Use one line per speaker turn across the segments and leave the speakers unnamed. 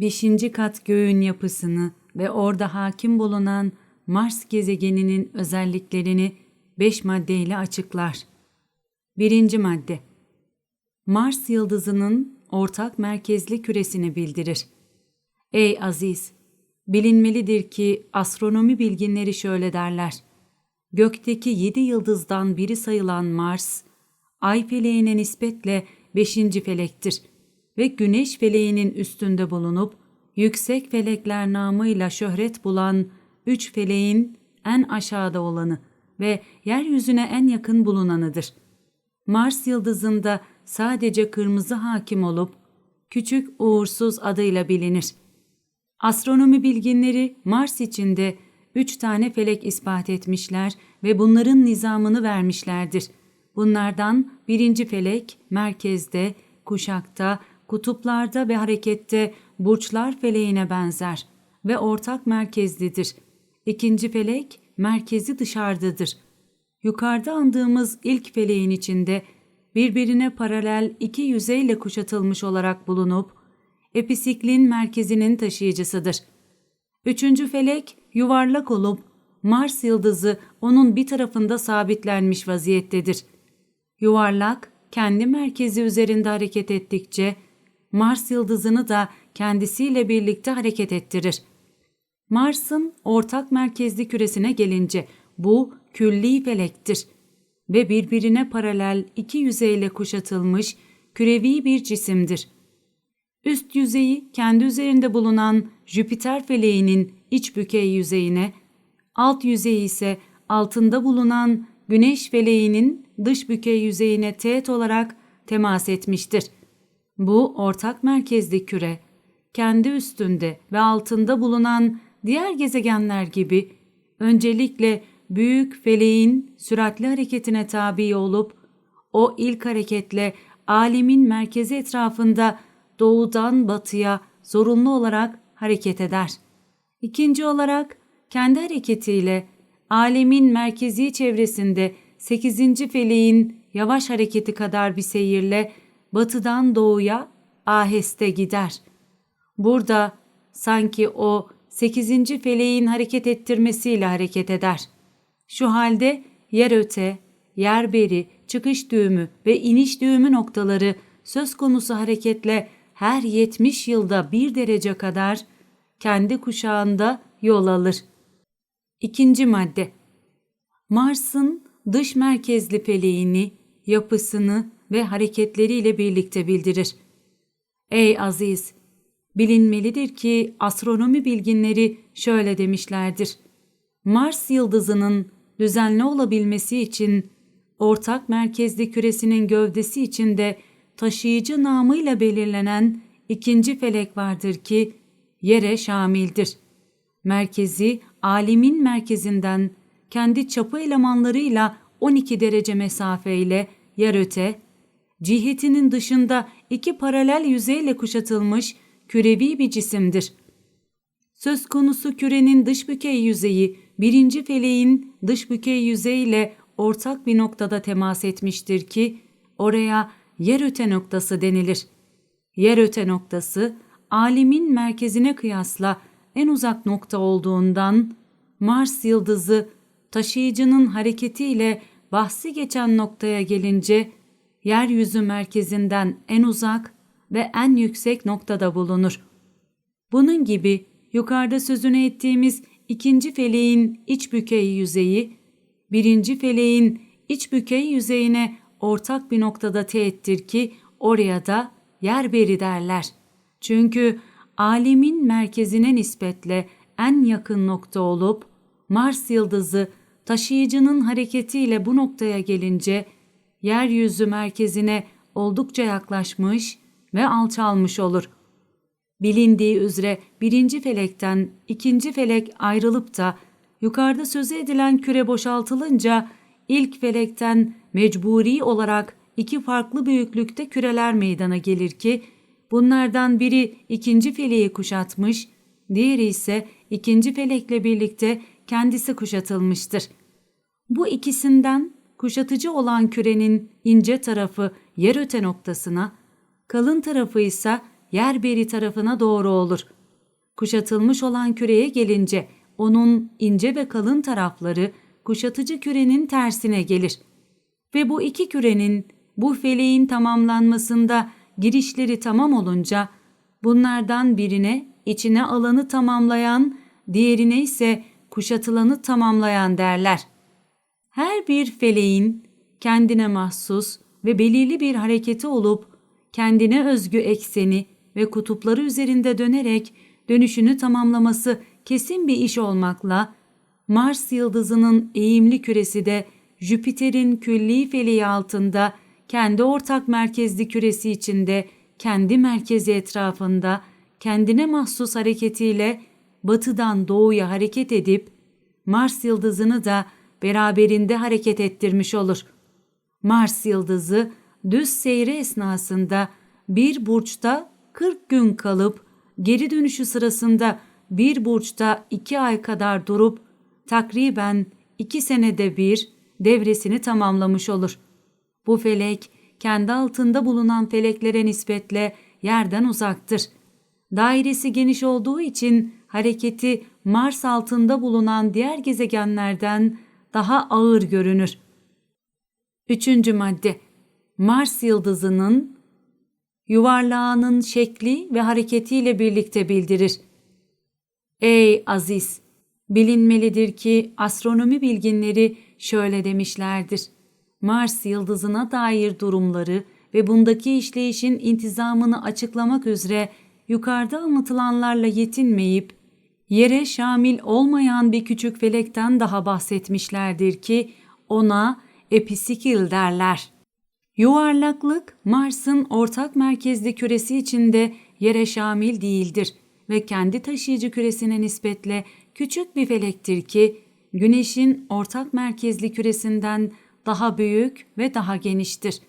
beşinci kat göğün yapısını ve orada hakim bulunan Mars gezegeninin özelliklerini beş maddeyle açıklar. Birinci madde Mars yıldızının ortak merkezli küresini bildirir. Ey aziz! Bilinmelidir ki astronomi bilginleri şöyle derler. Gökteki yedi yıldızdan biri sayılan Mars, Ay feleğine nispetle beşinci felektir ve Güneş feleğinin üstünde bulunup yüksek felekler namıyla şöhret bulan üç feleğin en aşağıda olanı ve yeryüzüne en yakın bulunanıdır. Mars yıldızında sadece kırmızı hakim olup küçük uğursuz adıyla bilinir. Astronomi bilginleri Mars içinde üç tane felek ispat etmişler ve bunların nizamını vermişlerdir. Bunlardan birinci felek merkezde, kuşakta, kutuplarda ve harekette burçlar feleğine benzer ve ortak merkezlidir. İkinci felek merkezi dışarıdadır. Yukarıda andığımız ilk feleğin içinde birbirine paralel iki yüzeyle kuşatılmış olarak bulunup episiklin merkezinin taşıyıcısıdır. Üçüncü felek yuvarlak olup Mars yıldızı onun bir tarafında sabitlenmiş vaziyettedir. Yuvarlak kendi merkezi üzerinde hareket ettikçe Mars yıldızını da kendisiyle birlikte hareket ettirir. Mars'ın ortak merkezli küresine gelince bu külli felektir ve birbirine paralel iki yüzeyle kuşatılmış kürevi bir cisimdir. Üst yüzeyi kendi üzerinde bulunan Jüpiter feleğinin iç bükey yüzeyine, alt yüzeyi ise altında bulunan Güneş feleğinin dış bükey yüzeyine teğet olarak temas etmiştir. Bu ortak merkezli küre, kendi üstünde ve altında bulunan diğer gezegenler gibi öncelikle büyük feleğin süratli hareketine tabi olup o ilk hareketle alemin merkezi etrafında doğudan batıya zorunlu olarak hareket eder. İkinci olarak kendi hareketiyle alemin merkezi çevresinde 8. feleğin yavaş hareketi kadar bir seyirle batıdan doğuya aheste gider. Burada sanki o 8. feleğin hareket ettirmesiyle hareket eder. Şu halde yer öte, yer beri, çıkış düğümü ve iniş düğümü noktaları söz konusu hareketle her 70 yılda bir derece kadar kendi kuşağında yol alır. İkinci madde Mars'ın dış merkezli feleğini, yapısını ve hareketleriyle birlikte bildirir. Ey aziz! Bilinmelidir ki astronomi bilginleri şöyle demişlerdir. Mars yıldızının düzenli olabilmesi için ortak merkezli küresinin gövdesi içinde taşıyıcı namıyla belirlenen ikinci felek vardır ki yere şamildir. Merkezi alemin merkezinden kendi çapı elemanlarıyla 12 derece mesafeyle yer öte, cihetinin dışında iki paralel yüzeyle kuşatılmış kürevi bir cisimdir. Söz konusu kürenin dış bükey yüzeyi birinci feleğin dış bükey yüzeyiyle ortak bir noktada temas etmiştir ki oraya yer öte noktası denilir. Yer öte noktası alemin merkezine kıyasla en uzak nokta olduğundan Mars yıldızı taşıyıcının hareketiyle bahsi geçen noktaya gelince yeryüzü merkezinden en uzak ve en yüksek noktada bulunur. Bunun gibi yukarıda sözünü ettiğimiz ikinci feleğin iç bükey yüzeyi, birinci feleğin iç bükey yüzeyine ortak bir noktada teğettir ki oraya da yer beri derler. Çünkü alemin merkezine nispetle en yakın nokta olup Mars yıldızı taşıyıcının hareketiyle bu noktaya gelince yeryüzü merkezine oldukça yaklaşmış ve alçalmış olur. Bilindiği üzere birinci felekten ikinci felek ayrılıp da yukarıda sözü edilen küre boşaltılınca ilk felekten mecburi olarak iki farklı büyüklükte küreler meydana gelir ki bunlardan biri ikinci feleği kuşatmış, diğeri ise ikinci felekle birlikte kendisi kuşatılmıştır. Bu ikisinden kuşatıcı olan kürenin ince tarafı yer öte noktasına, kalın tarafı ise yer beri tarafına doğru olur. Kuşatılmış olan küreye gelince onun ince ve kalın tarafları kuşatıcı kürenin tersine gelir. Ve bu iki kürenin bu feleğin tamamlanmasında girişleri tamam olunca bunlardan birine içine alanı tamamlayan, diğerine ise kuşatılanı tamamlayan derler. Her bir feleğin kendine mahsus ve belirli bir hareketi olup kendine özgü ekseni ve kutupları üzerinde dönerek dönüşünü tamamlaması kesin bir iş olmakla Mars yıldızının eğimli küresi de Jüpiter'in külli feleği altında kendi ortak merkezli küresi içinde kendi merkezi etrafında kendine mahsus hareketiyle batıdan doğuya hareket edip Mars yıldızını da beraberinde hareket ettirmiş olur. Mars yıldızı düz seyri esnasında bir burçta 40 gün kalıp geri dönüşü sırasında bir burçta 2 ay kadar durup takriben 2 senede bir devresini tamamlamış olur. Bu felek kendi altında bulunan feleklere nispetle yerden uzaktır. Dairesi geniş olduğu için hareketi Mars altında bulunan diğer gezegenlerden daha ağır görünür. Üçüncü madde Mars yıldızının yuvarlağının şekli ve hareketiyle birlikte bildirir. Ey aziz! Bilinmelidir ki astronomi bilginleri şöyle demişlerdir. Mars yıldızına dair durumları ve bundaki işleyişin intizamını açıklamak üzere yukarıda anlatılanlarla yetinmeyip yere şamil olmayan bir küçük felekten daha bahsetmişlerdir ki ona episikil derler. Yuvarlaklık Mars'ın ortak merkezli küresi içinde yere şamil değildir ve kendi taşıyıcı küresine nispetle küçük bir felektir ki Güneş'in ortak merkezli küresinden daha büyük ve daha geniştir.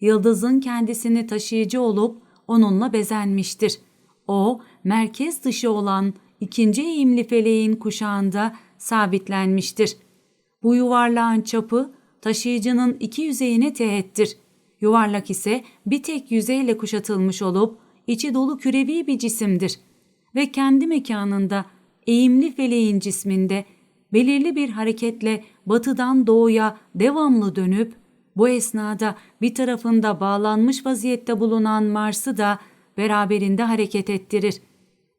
Yıldızın kendisini taşıyıcı olup onunla bezenmiştir. O, merkez dışı olan ikinci eğimli feleğin kuşağında sabitlenmiştir. Bu yuvarlağın çapı taşıyıcının iki yüzeyine teğettir. Yuvarlak ise bir tek yüzeyle kuşatılmış olup içi dolu kürevi bir cisimdir ve kendi mekanında eğimli feleğin cisminde belirli bir hareketle batıdan doğuya devamlı dönüp bu esnada bir tarafında bağlanmış vaziyette bulunan Mars'ı da beraberinde hareket ettirir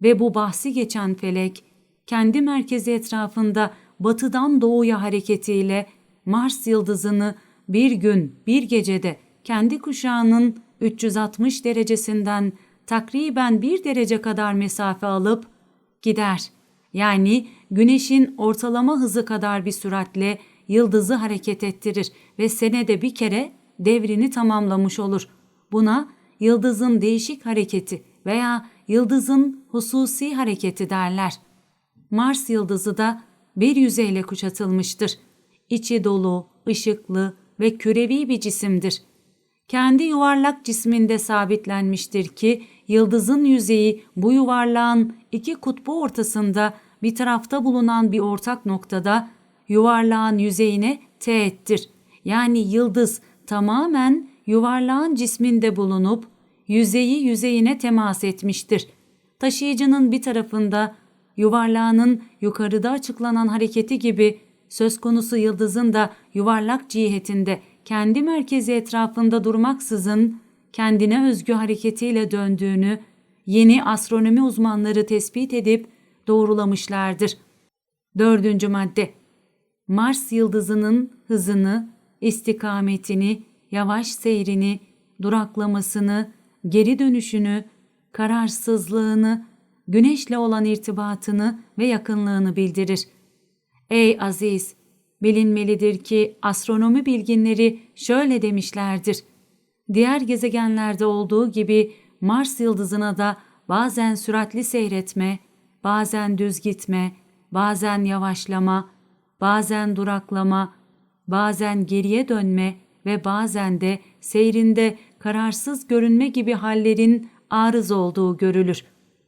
ve bu bahsi geçen felek kendi merkezi etrafında batıdan doğuya hareketiyle Mars yıldızını bir gün bir gecede kendi kuşağının 360 derecesinden takriben bir derece kadar mesafe alıp gider. Yani güneşin ortalama hızı kadar bir süratle yıldızı hareket ettirir ve senede bir kere devrini tamamlamış olur. Buna yıldızın değişik hareketi veya yıldızın hususi hareketi derler. Mars yıldızı da bir yüzeyle kuşatılmıştır. İçi dolu, ışıklı ve kürevi bir cisimdir. Kendi yuvarlak cisminde sabitlenmiştir ki yıldızın yüzeyi bu yuvarlağın iki kutbu ortasında bir tarafta bulunan bir ortak noktada yuvarlağın yüzeyine teğettir. Yani yıldız tamamen yuvarlağın cisminde bulunup yüzeyi yüzeyine temas etmiştir. Taşıyıcının bir tarafında yuvarlağının yukarıda açıklanan hareketi gibi söz konusu yıldızın da yuvarlak cihetinde kendi merkezi etrafında durmaksızın kendine özgü hareketiyle döndüğünü yeni astronomi uzmanları tespit edip doğrulamışlardır. Dördüncü madde Mars yıldızının hızını, istikametini, yavaş seyrini, duraklamasını, geri dönüşünü, kararsızlığını, güneşle olan irtibatını ve yakınlığını bildirir. Ey aziz! Bilinmelidir ki astronomi bilginleri şöyle demişlerdir. Diğer gezegenlerde olduğu gibi Mars yıldızına da bazen süratli seyretme, bazen düz gitme, bazen yavaşlama, bazen duraklama, bazen geriye dönme ve bazen de seyrinde kararsız görünme gibi hallerin arız olduğu görülür.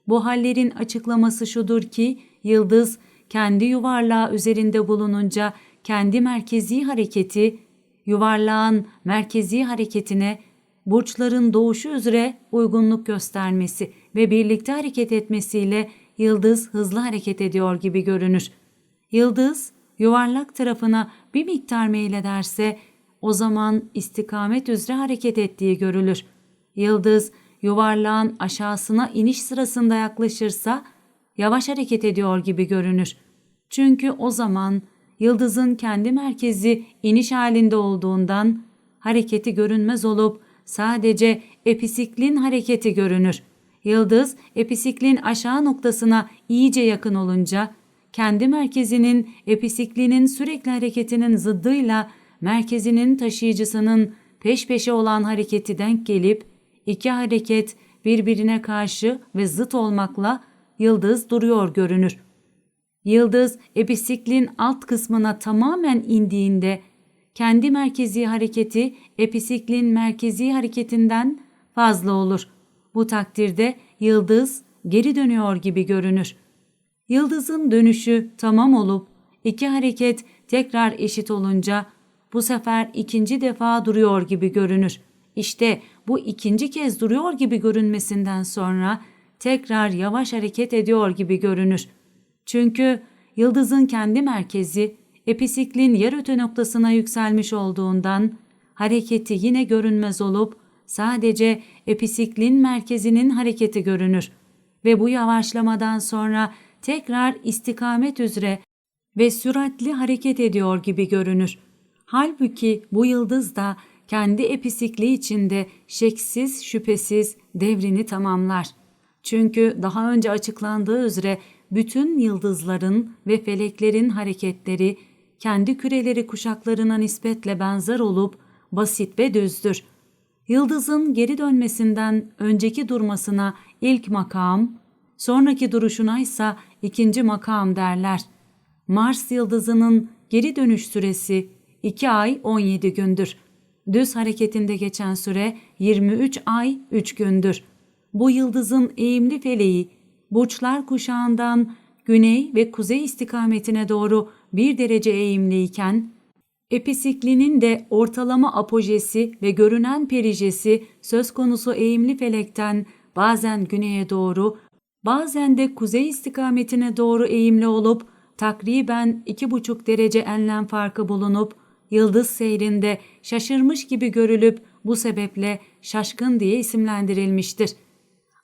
Bu hallerin açıklaması şudur ki yıldız kendi yuvarlağı üzerinde bulununca kendi merkezi hareketi yuvarlağın merkezi hareketine burçların doğuşu üzere uygunluk göstermesi ve birlikte hareket etmesiyle yıldız hızlı hareket ediyor gibi görünür. Yıldız yuvarlak tarafına bir miktar meylederse o zaman istikamet üzere hareket ettiği görülür. Yıldız yuvarlağın aşağısına iniş sırasında yaklaşırsa yavaş hareket ediyor gibi görünür. Çünkü o zaman yıldızın kendi merkezi iniş halinde olduğundan hareketi görünmez olup sadece episiklin hareketi görünür. Yıldız episiklin aşağı noktasına iyice yakın olunca kendi merkezinin episiklinin sürekli hareketinin zıddıyla merkezinin taşıyıcısının peş peşe olan hareketi denk gelip iki hareket birbirine karşı ve zıt olmakla yıldız duruyor görünür. Yıldız episiklin alt kısmına tamamen indiğinde kendi merkezi hareketi episiklin merkezi hareketinden fazla olur. Bu takdirde yıldız geri dönüyor gibi görünür. Yıldızın dönüşü tamam olup iki hareket tekrar eşit olunca bu sefer ikinci defa duruyor gibi görünür. İşte bu ikinci kez duruyor gibi görünmesinden sonra tekrar yavaş hareket ediyor gibi görünür. Çünkü yıldızın kendi merkezi episiklin yer öte noktasına yükselmiş olduğundan hareketi yine görünmez olup sadece episiklin merkezinin hareketi görünür ve bu yavaşlamadan sonra tekrar istikamet üzere ve süratli hareket ediyor gibi görünür. Halbuki bu yıldız da kendi episikliği içinde şeksiz şüphesiz devrini tamamlar. Çünkü daha önce açıklandığı üzere bütün yıldızların ve feleklerin hareketleri kendi küreleri kuşaklarına nispetle benzer olup basit ve düzdür. Yıldızın geri dönmesinden önceki durmasına ilk makam, sonraki duruşuna ise ikinci makam derler. Mars yıldızının geri dönüş süresi 2 ay 17 gündür. Düz hareketinde geçen süre 23 ay 3 gündür. Bu yıldızın eğimli feleği burçlar kuşağından güney ve kuzey istikametine doğru bir derece eğimliyken, episiklinin de ortalama apojesi ve görünen perijesi söz konusu eğimli felekten bazen güneye doğru, bazen de kuzey istikametine doğru eğimli olup takriben iki buçuk derece enlem farkı bulunup yıldız seyrinde şaşırmış gibi görülüp bu sebeple şaşkın diye isimlendirilmiştir.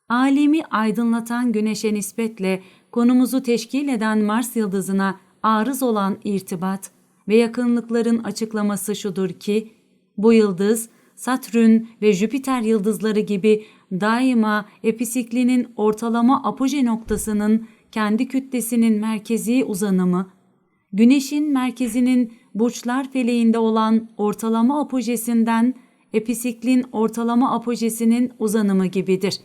Alemi aydınlatan güneşe nispetle konumuzu teşkil eden Mars yıldızına arız olan irtibat ve yakınlıkların açıklaması şudur ki, bu yıldız Satürn ve Jüpiter yıldızları gibi daima episiklinin ortalama apoje noktasının kendi kütlesinin merkezi uzanımı, Güneşin merkezinin burçlar feleğinde olan ortalama apojesinden episiklin ortalama apojesinin uzanımı gibidir.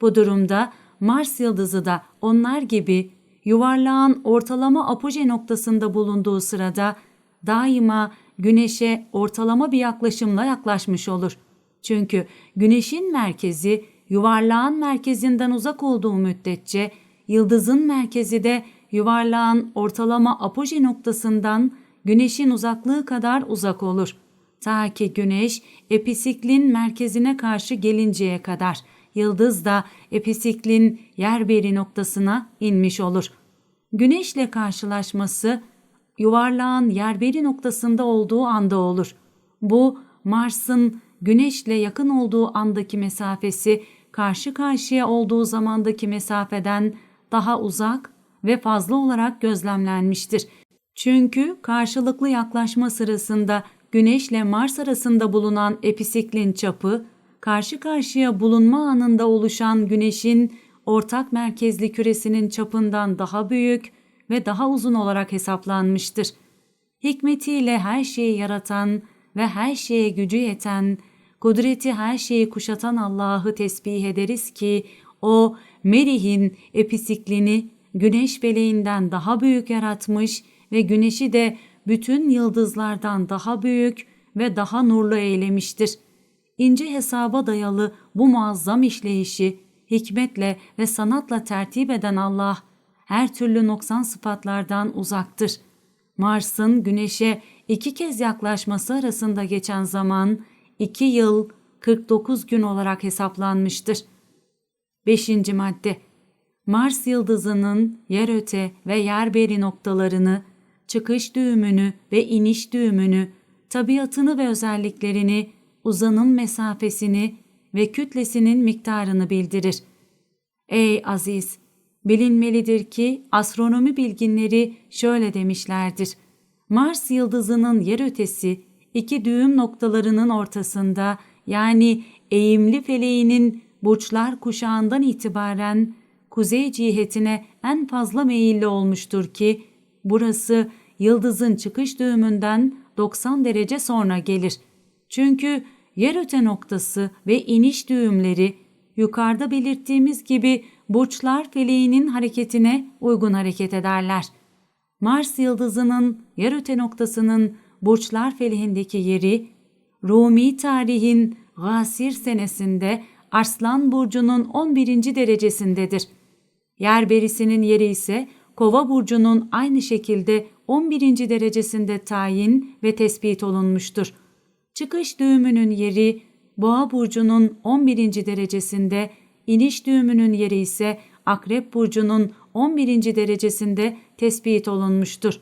Bu durumda Mars yıldızı da onlar gibi yuvarlağın ortalama apoje noktasında bulunduğu sırada daima Güneş'e ortalama bir yaklaşımla yaklaşmış olur. Çünkü Güneş'in merkezi yuvarlağın merkezinden uzak olduğu müddetçe yıldızın merkezi de yuvarlağın ortalama apoje noktasından Güneş'in uzaklığı kadar uzak olur. Ta ki Güneş episiklin merkezine karşı gelinceye kadar yıldız da episiklin yer beri noktasına inmiş olur. Güneşle karşılaşması yuvarlağın yer beri noktasında olduğu anda olur. Bu Mars'ın Güneşle yakın olduğu andaki mesafesi karşı karşıya olduğu zamandaki mesafeden daha uzak ve fazla olarak gözlemlenmiştir. Çünkü karşılıklı yaklaşma sırasında Güneş ile Mars arasında bulunan episiklin çapı, karşı karşıya bulunma anında oluşan Güneş'in ortak merkezli küresinin çapından daha büyük ve daha uzun olarak hesaplanmıştır. Hikmetiyle her şeyi yaratan ve her şeye gücü yeten, kudreti her şeyi kuşatan Allah'ı tesbih ederiz ki o Merih'in episiklini güneş feleğinden daha büyük yaratmış ve güneşi de bütün yıldızlardan daha büyük ve daha nurlu eylemiştir. İnce hesaba dayalı bu muazzam işleyişi hikmetle ve sanatla tertip eden Allah her türlü noksan sıfatlardan uzaktır. Mars'ın güneşe iki kez yaklaşması arasında geçen zaman iki yıl 49 gün olarak hesaplanmıştır. 5. madde Mars yıldızının yeröte ve yerberi noktalarını, çıkış düğümünü ve iniş düğümünü, tabiatını ve özelliklerini, uzanım mesafesini ve kütlesinin miktarını bildirir. Ey aziz! Bilinmelidir ki astronomi bilginleri şöyle demişlerdir. Mars yıldızının yerötesi iki düğüm noktalarının ortasında yani eğimli feleğinin burçlar kuşağından itibaren kuzey cihetine en fazla meyilli olmuştur ki burası yıldızın çıkış düğümünden 90 derece sonra gelir. Çünkü yeröte noktası ve iniş düğümleri yukarıda belirttiğimiz gibi burçlar feleğinin hareketine uygun hareket ederler. Mars yıldızının yeröte noktasının burçlar feleğindeki yeri Rumi tarihin Gasir senesinde Arslan burcunun 11. derecesindedir. Yer berisinin yeri ise Kova burcunun aynı şekilde 11. derecesinde tayin ve tespit olunmuştur. Çıkış düğümünün yeri Boğa burcunun 11. derecesinde, iniş düğümünün yeri ise Akrep burcunun 11. derecesinde tespit olunmuştur.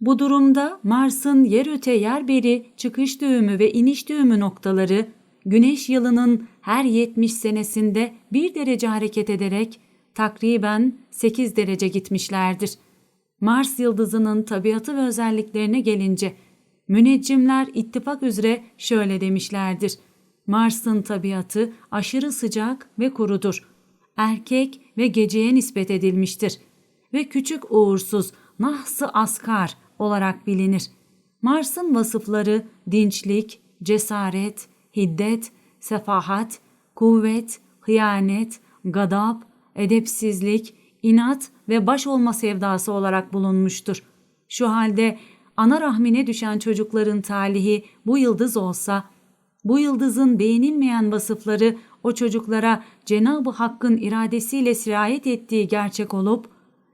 Bu durumda Mars'ın yer öte yer beri çıkış düğümü ve iniş düğümü noktaları Güneş yılının her 70 senesinde bir derece hareket ederek takriben 8 derece gitmişlerdir. Mars yıldızının tabiatı ve özelliklerine gelince müneccimler ittifak üzere şöyle demişlerdir. Mars'ın tabiatı aşırı sıcak ve kurudur. Erkek ve geceye nispet edilmiştir ve küçük uğursuz nahsı askar olarak bilinir. Mars'ın vasıfları dinçlik, cesaret, hiddet, sefahat, kuvvet, hıyanet, gadap, edepsizlik, inat ve baş olma sevdası olarak bulunmuştur. Şu halde ana rahmine düşen çocukların talihi bu yıldız olsa, bu yıldızın beğenilmeyen vasıfları o çocuklara Cenab-ı Hakk'ın iradesiyle sirayet ettiği gerçek olup,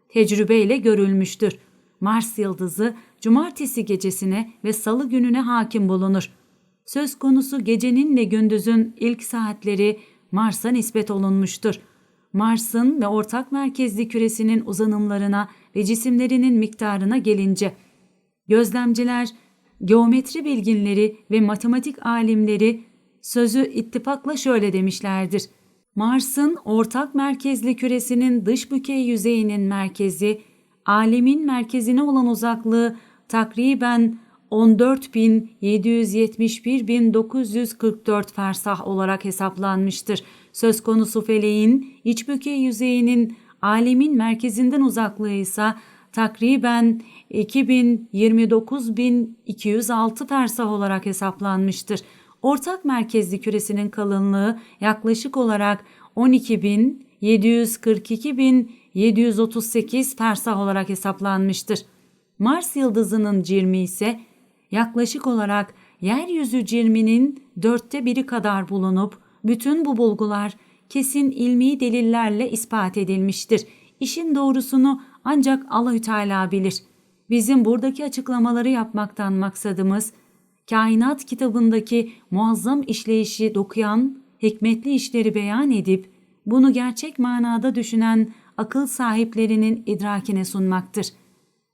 tecrübeyle görülmüştür. Mars yıldızı cumartesi gecesine ve salı gününe hakim bulunur. Söz konusu gecenin ve gündüzün ilk saatleri Mars'a nispet olunmuştur. Mars'ın ve ortak merkezli küresinin uzanımlarına ve cisimlerinin miktarına gelince, gözlemciler, geometri bilginleri ve matematik alimleri sözü ittifakla şöyle demişlerdir. Mars'ın ortak merkezli küresinin dış bükey yüzeyinin merkezi, alemin merkezine olan uzaklığı takriben 14.771.944 fersah olarak hesaplanmıştır. Söz konusu feleğin iç bükey yüzeyinin alemin merkezinden uzaklığı ise takriben 2029.206 fersah olarak hesaplanmıştır. Ortak merkezli küresinin kalınlığı yaklaşık olarak 12.742.738 fersah olarak hesaplanmıştır. Mars yıldızının cirmi ise yaklaşık olarak yeryüzü cirminin dörtte biri kadar bulunup bütün bu bulgular kesin ilmi delillerle ispat edilmiştir. İşin doğrusunu ancak Allahü Teala bilir. Bizim buradaki açıklamaları yapmaktan maksadımız kainat kitabındaki muazzam işleyişi dokuyan, hikmetli işleri beyan edip bunu gerçek manada düşünen akıl sahiplerinin idrakine sunmaktır.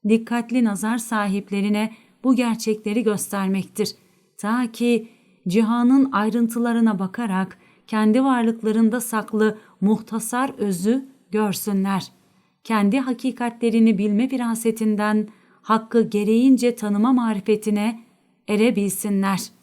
Dikkatli nazar sahiplerine bu gerçekleri göstermektir. Ta ki cihanın ayrıntılarına bakarak kendi varlıklarında saklı muhtasar özü görsünler. Kendi hakikatlerini bilme firasetinden hakkı gereğince tanıma marifetine erebilsinler.''